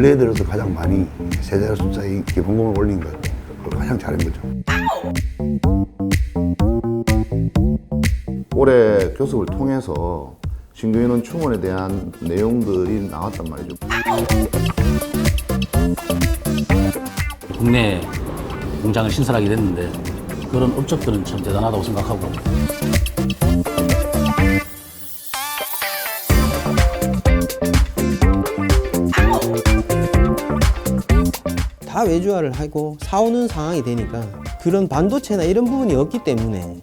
근래에 들어서 가장 많이 세자 숫자의 기본금을 올린 것 그걸 가장 잘한 거죠. 올해 교섭을 통해서 신규 인원 충원에 대한 내용들이 나왔단 말이죠. 국내 공장을 신설하게 됐는데 그런 업적들은 참 대단하다고 생각하고 다 외주화를 하고 사오는 상황이 되니까 그런 반도체나 이런 부분이 없기 때문에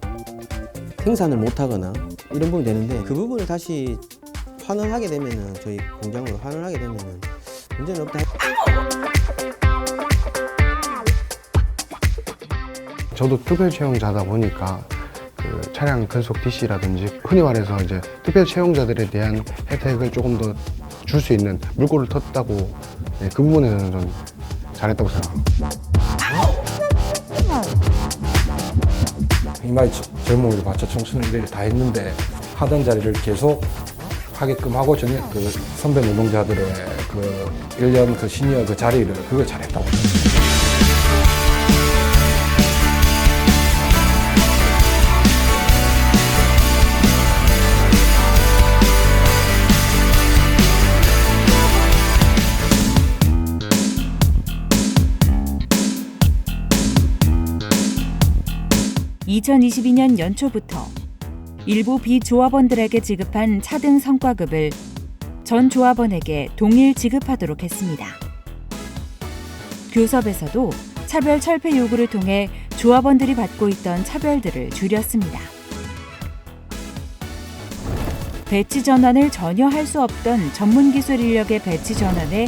생산을 못하거나 이런 부분이 되는데 그 부분을 다시 환원하게 되면은 저희 공장으로 환원하게 되면은 문제는 없다. 저도 특별 채용자다 보니까 그 차량 근속 DC라든지 흔히 말해서 이제 특별 채용자들에 대한 혜택을 조금 더 줄 수 있는 물꼬를 텄다고 네, 그 부분에서는 좀 잘했다고 생각합니다. 이마에 젊음을 바쳐 청춘을 일을 다 했는데 하던 자리를 계속 하게끔 하고 전에 그 선배 노동자들의 그 1년 그 시니어 그 자리를 그걸 잘했다고 생각합니다. 2022년 연초부터 일부 비조합원들에게 지급한 차등 성과급을 전 조합원에게 동일 지급하도록 했습니다. 교섭에서도 차별 철폐 요구를 통해 조합원들이 받고 있던 차별들을 줄였습니다. 배치 전환을 전혀 할 수 없던 전문 기술 인력의 배치 전환에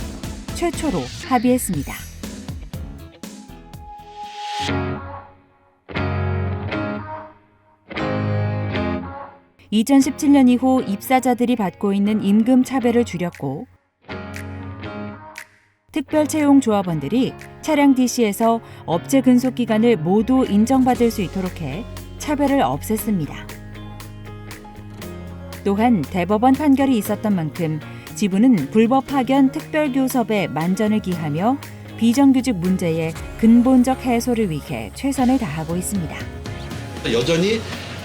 최초로 합의했습니다. 2017년 이후 입사자들이 받고 있는 임금 차별을 줄였고 특별 채용 조합원들이 차량 DC에서 업체 근속 기간을 모두 인정받을 수 있도록 해 차별을 없앴습니다. 또한 대법원 판결이 있었던 만큼 지부는 불법 파견 특별 교섭에 만전을 기하며 비정규직 문제의 근본적 해소를 위해 최선을 다하고 있습니다. 여전히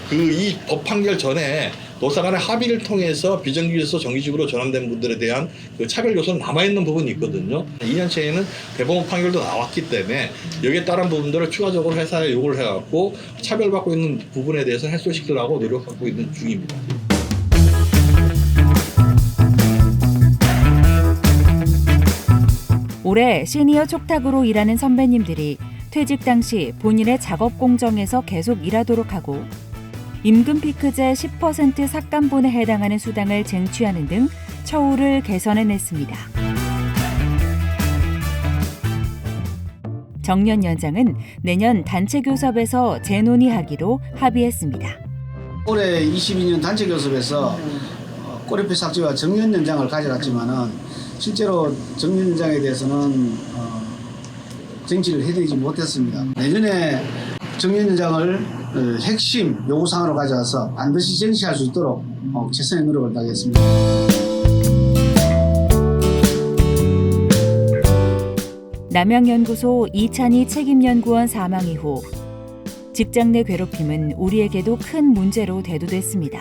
그 이 법 판결 전에 노사 간의 합의를 통해서 비정규직에서 정규직으로 전환된 분들에 대한 그 차별 요소는 남아있는 부분이 있거든요. 2년째에는 대법원 판결도 나왔기 때문에 여기에 따른 부분들을 추가적으로 회사에 요구를 해갖고 차별받고 있는 부분에 대해서 해소시키려고 노력하고 있는 중입니다. 올해 시니어 촉탁으로 일하는 선배님들이 퇴직 당시 본인의 작업 공정에서 계속 일하도록 하고 임금 피크제 10% 삭감분에 해당하는 수당을 쟁취하는 등 처우를 개선해냈습니다. 정년 연장은 내년 단체 교섭에서 재논의하기로 합의했습니다. 올해 22년 단체 교섭에서 어, 꼬리표 삭제와 정년 연장을 가져갔지만은 실제로 정년 연장에 대해서는 어, 쟁취를 해내지 못했습니다. 내년에 정년 연장을 어, 핵심 요구사항으로 가져와서 반드시 쟁취할 수 있도록 어, 최선의 노력을 다하겠습니다. 남양연구소 이찬희 책임연구원 사망 이후 직장 내 괴롭힘은 우리에게도 큰 문제로 대두됐습니다.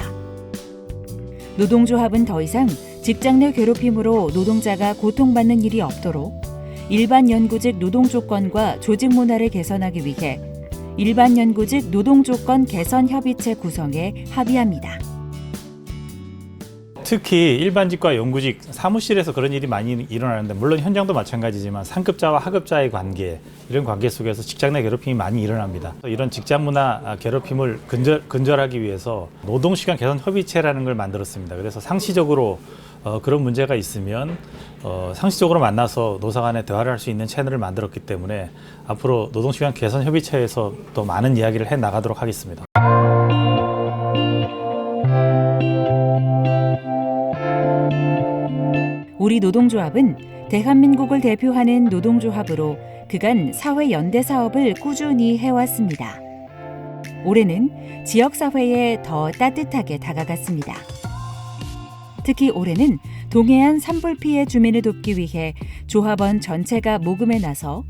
노동조합은 더 이상 직장 내 괴롭힘으로 노동자가 고통받는 일이 없도록 일반 연구직 노동 조건과 조직 문화를 개선하기 위해 일반 연구직 노동 조건 개선 협의체 구성에 합의합니다. 특히 일반직과 연구직 사무실에서 그런 일이 많이 일어나는데 물론 현장도 마찬가지지만 상급자와 하급자의 관계 이런 관계 속에서 직장 내 괴롭힘이 많이 일어납니다. 이런 직장 문화 괴롭힘을 근절, 근절하기 위해서 노동시간 개선 협의체라는 걸 만들었습니다. 그래서 상시적으로 어, 그런 문제가 있으면 어, 상시적으로 만나서 노사 간에 대화를 할 수 있는 채널을 만들었기 때문에 앞으로 노동시간 개선 협의체에서 또 많은 이야기를 해 나가도록 하겠습니다. 우리 노동조합은 대한민국을 대표하는 노동조합으로 그간 사회 연대 사업을 꾸준히 해왔습니다. 올해는 지역사회에 더 따뜻하게 다가갔습니다. 특히 올해는 동해안 산불 피해 주민을 돕기 위해 조합원 전체가 모금에 나서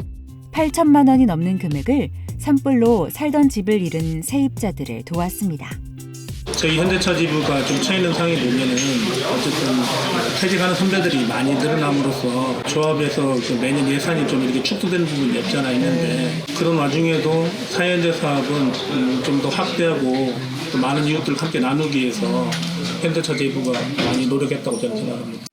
8천만 원이 넘는 금액을 산불로 살던 집을 잃은 세입자들을 도왔습니다. 저희 현대차 지부가 좀 처해있는 상황이 보면은 어쨌든 퇴직하는 선배들이 많이 늘어남으로써 조합에서 그 매년 예산이 좀 이렇게 축소되는 부분이 없지 않아 있는데 그런 와중에도 사회현대 사업은 음, 좀더 확대하고 또 많은 이웃들 함께 나누기 위해서 현대차 지부가 많이 노력했다고 저는 생각합니다.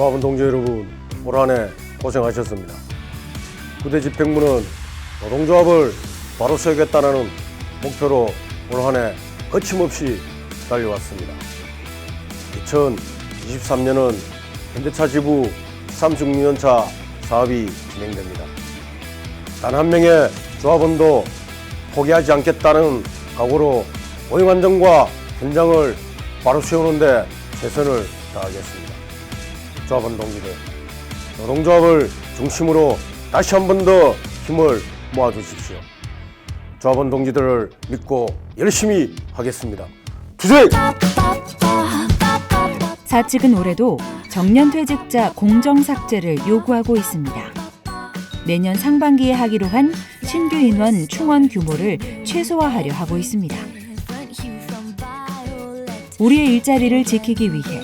조합원 동지 여러분, 올 한 해 고생하셨습니다. 부대 집행부는 노동조합을 바로 세우겠다는 목표로 올 한 해 거침없이 달려왔습니다. 2023년은 현대차 지부 36년차 사업이 진행됩니다. 단 한 명의 조합원도 포기하지 않겠다는 각오로 오행안정과 현장을 바로 세우는데 최선을 다하겠습니다. 조합원 동지들, 노동조합을 중심으로 다시 한 번 더 힘을 모아 주십시오. 조합원 동지들을 믿고 열심히 하겠습니다. 투쟁! 사측은 올해도 정년퇴직자 공정삭제를 요구하고 있습니다. 내년 상반기에 하기로 한 신규 인원 충원 규모를 최소화하려 하고 있습니다. 우리의 일자리를 지키기 위해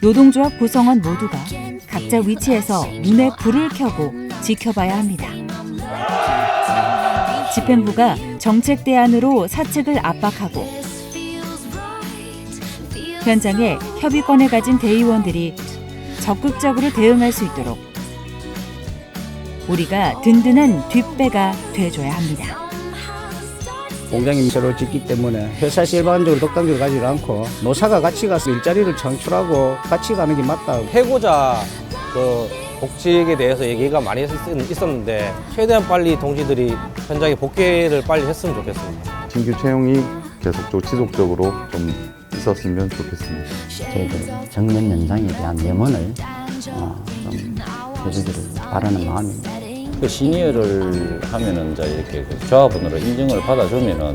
노동조합 구성원 모두가 각자 위치에서 눈에 불을 켜고 지켜봐야 합니다. 집행부가 정책 대안으로 사측을 압박하고 현장에 협의권을 가진 대의원들이 적극적으로 대응할 수 있도록 우리가 든든한 뒷배가 돼줘야 합니다. 공장이 새로 짓기 때문에 회사에서 일반적으로 독단적으로 가지 않고 노사가 같이 가서 일자리를 창출하고 같이 가는 게 맞다. 해고자 그 복직에 대해서 얘기가 많이 있었- 있었는데 최대한 빨리 동지들이 현장에 복귀를 빨리 했으면 좋겠습니다. 신규 채용이 계속적으로 지속적으로 좀 있었으면 좋겠습니다. 저희들 정년 연장에 대한 염원을 어, 좀 해주기를 바라는 마음입니다. 그 시니어를 하면은 이제 이렇게 그 조합원으로 인증을 받아주면은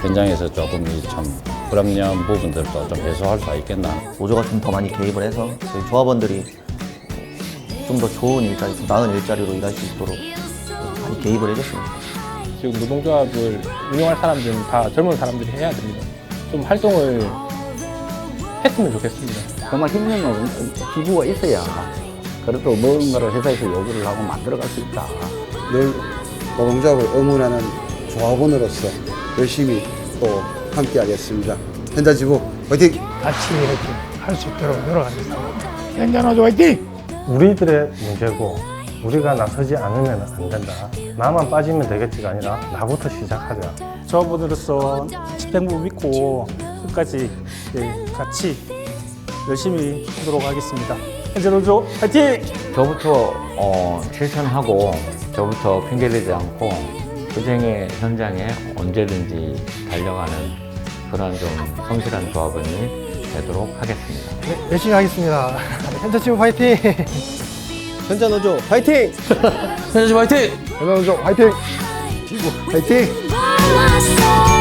현장에서 조금 이참 불합리한 부분들도 좀 해소할 수 있겠나. 노조가 좀 더 많이 개입을 해서 저희 조합원들이 좀 더 좋은 일자리, 더 나은 일자리로 일할 수 있도록 많이 개입을 해줬으면 좋겠습니다. 지금 노동조합을 운영할 사람들은 다 젊은 사람들이 해야 됩니다. 좀 활동을 했으면 좋겠습니다. 정말 힘든 기구가 있어야 그래도 뭔가를 회사에서 요구를 하고 만들어갈 수 있다. 늘 노동조합을 응원하는 조합원으로서 열심히 또 함께하겠습니다. 현대지부 화이팅! 같이 이렇게 할 수 있도록 노력하겠습니다. 현대노조 화이팅! 우리들의 문제고 우리가 나서지 않으면 안 된다. 나만 빠지면 되겠지가 아니라 나부터 시작하자. 조합원으로서 집행부 믿고 끝까지 예, 같이 열심히 하도록 하겠습니다. 현재노조 화이팅! 저부터 어, 실천하고 저부터 핑계대지 않고 투쟁의 현장에 언제든지 달려가는 그런 좀 성실한 조합원이 되도록 하겠습니다. 네, 열심히 하겠습니다. 현대지부 화이팅! 현자노조 화이팅! 현대지부 화이팅! 현대노조 화이팅! 지부 화이팅!